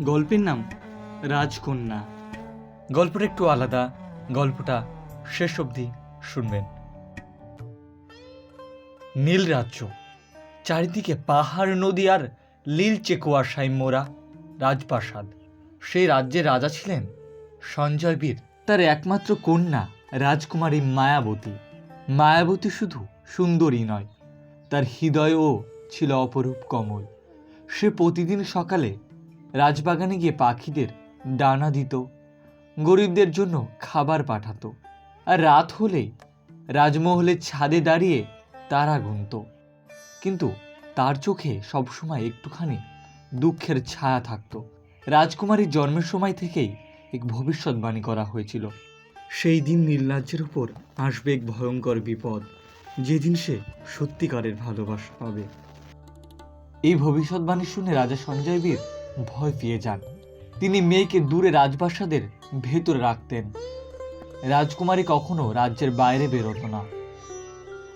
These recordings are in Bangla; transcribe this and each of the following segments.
গল্পের নাম রাজকন্যা। গল্পটা একটু আলাদা, গল্পটা শেষ অবধি শুনবেন। নীল রাজ্য, চারিদিকে পাহাড়, নদী আর লীলচে কুয়াশায় মোড়া রাজপ্রাসাদ। সেই রাজ্যের রাজা ছিলেন সঞ্জয় বীর। তার একমাত্র কন্যা রাজকুমারী মায়াবতী। মায়াবতী শুধু সুন্দরী নয়, তার হৃদয়ও ছিল অপরূপ কমল। সে প্রতিদিন সকালে রাজবাগানে গিয়ে পাখিদের ডানা দিত, গরিবদের জন্য খাবার পাঠাতো। আর রাত হলে রাজমহলের ছাদে দাঁড়িয়ে তারা গুনত। কিন্তু তার চোখে সবসময় একটুখানি দুঃখের ছায়া থাকতো। রাজকুমারীর জন্মের সময় থেকেই এক ভবিষ্যৎবাণী করা হয়েছিল। সেই দিন নীলরাজ্যের উপর আসবে এক ভয়ঙ্কর বিপদ, যেদিন সে সত্যিকারের ভালোবাসা পাবে। এই ভবিষ্যৎবাণী শুনে রাজা সঞ্জয় বীর ভয় পেয়ে যান। তিনি মেয়েকে দূরে রাজপ্রাসাদের ভেতরে রাখতেন। রাজকুমারী কখনো রাজ্যের বাইরে বেরোতো না।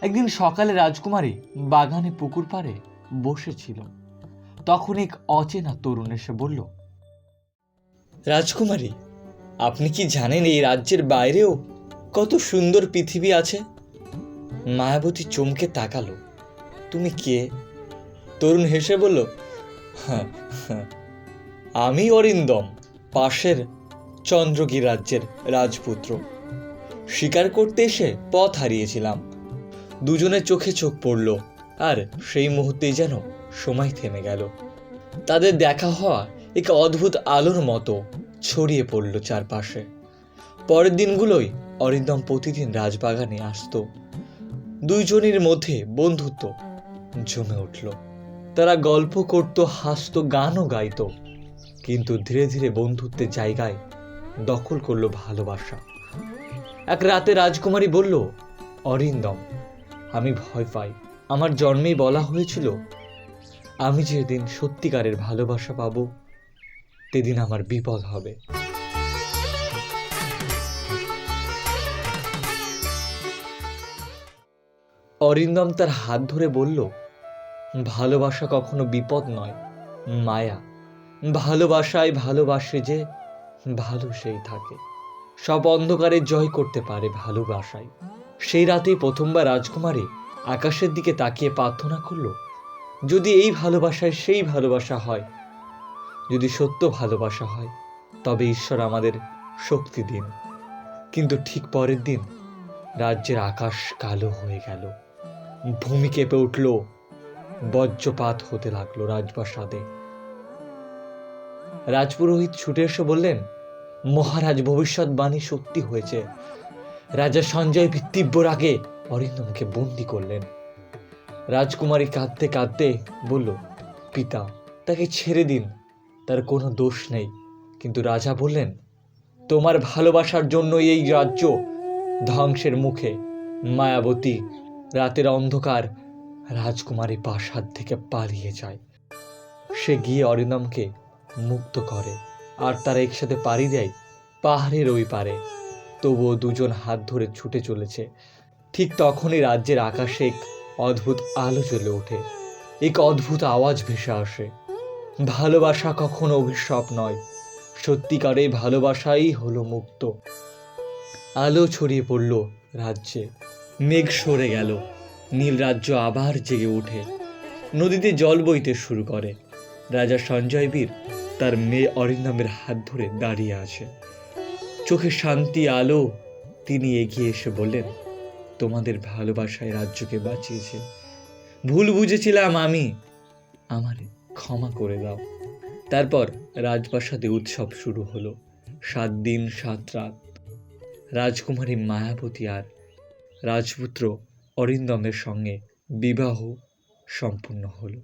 একদিন সকালে রাজকুমারী বাগানে পুকুর পাড়ে বসেছিল। তখন এক অচেনা তরুণ এসে বলল রাজকুমারী আপনি কি জানেন এই রাজ্যের বাইরেও কত সুন্দর পৃথিবী আছে? মায়াবতী চমকে তাকালো। তুমি কে? তরুণ হেসে বলল "হ্যাঁ, হ্যাঁ, আমি অরিন্দম, পাশের চন্দ্রগির রাজ্যের রাজপুত্র। শিকার করতে এসে পথ হারিয়েছিলাম। দুজনের চোখে চোখ পড়ল, আর সেই মুহূর্তেই যেন সময় থেমে গেল। তাদের দেখা হওয়া এক অদ্ভুত আলোর মতো ছড়িয়ে পড়ল চারপাশে। পরের দিনগুলোই অরিন্দম প্রতিদিন রাজবাগানে আসতো। দুইজনের মধ্যে বন্ধুত্ব জমে উঠল। তারা গল্প করত, হাসত, গানও গাইতো। কিন্তু ধীরে ধীরে বন্ধুত্বের জায়গায় দখল করল ভালোবাসা। এক রাতে রাজকুমারী বলল, অরিন্দম, আমি ভয় পাই। আমার জন্মেই বলা হয়েছিল, আমি যেদিন সত্যিকারের ভালোবাসা পাবো, সেদিন আমার বিপদ হবে। অরিন্দম তার হাত ধরে বলল, ভালোবাসা কখনো বিপদ নয়, মায়া। ভালোবাসায় ভালোবাসে যে, ভালো সেই থাকে। সব অন্ধকারে জয় করতে পারে ভালোবাসায়। সেই রাতেই প্রথমবার রাজকুমারী আকাশের দিকে তাকিয়ে প্রার্থনা করল, যদি এই ভালোবাসায় সেই ভালোবাসা হয়, যদি সত্য ভালোবাসা হয়, তবে ঈশ্বর আমাদের শক্তি দিন। কিন্তু ঠিক পরের দিন রাজ্যের আকাশ কালো হয়ে গেল। ভূমি কেঁপে উঠল, বজ্রপাত হতে লাগল রাজপ্রাসাদে। রাজপুরোহিত ছুটে এসে বললেন, মহারাজ ভবিষ্যৎবাণী সত্যি হয়েছে। রাজা সঞ্জয় বীর তীব্র রাগে অরিন্দমকে বন্দি করলেন। রাজকুমারী কাঁদতে কাঁদতে বলল, পিতা, তাকে ছেড়ে দিন, তার কোনো দোষ নেই। কিন্তু রাজা বললেন, তোমার ভালোবাসার জন্য এই রাজ্য ধ্বংসের মুখে। মায়াবতী, রাতের অন্ধকার রাজকুমারী প্রাসাদ থেকে পালিয়ে যায়। সে গিয়ে অরিন্দমকে মুক্ত করে। আর তারা একসাথে পাড়ি দেয়, পাহাড়ের ওই পারে তবুও দুজন হাত ধরে ছুটে চলেছে। ঠিক তখনই রাজ্যের আকাশে এক অদ্ভুত আলো জ্বলে ওঠে। এক অদ্ভুত আওয়াজ ভেসে আসে। ভালোবাসা কখনো অভিশাপ নয়। সত্যিকারে ভালোবাসাই হলো মুক্ত। আলো ছড়িয়ে পড়ল রাজ্যে। মেঘ সরে গেল। নীল রাজ্য আবার জেগে ওঠে। নদীতে জল বইতে শুরু করে। রাজা সঞ্জয় বীর তার মেয়ে অরিন্দমের হাত ধরে দাঁড়িয়ে আছে। চোখে শান্তি, আলো। তিনি এগিয়ে এসে বললেন, তোমাদের ভালোবাসায় রাজ্যকে বাঁচিয়েছে। ভুল বুঝেছিলাম আমি। আমার ক্ষমা করে দাও। তারপর রাজপ্রাসাদে উৎসব শুরু হলো। সাত দিন, সাত রাত। রাজকুমারী মায়াবতী আর রাজপুত্র অরিন্দমের সঙ্গে বিবাহ সম্পূর্ণ হলো।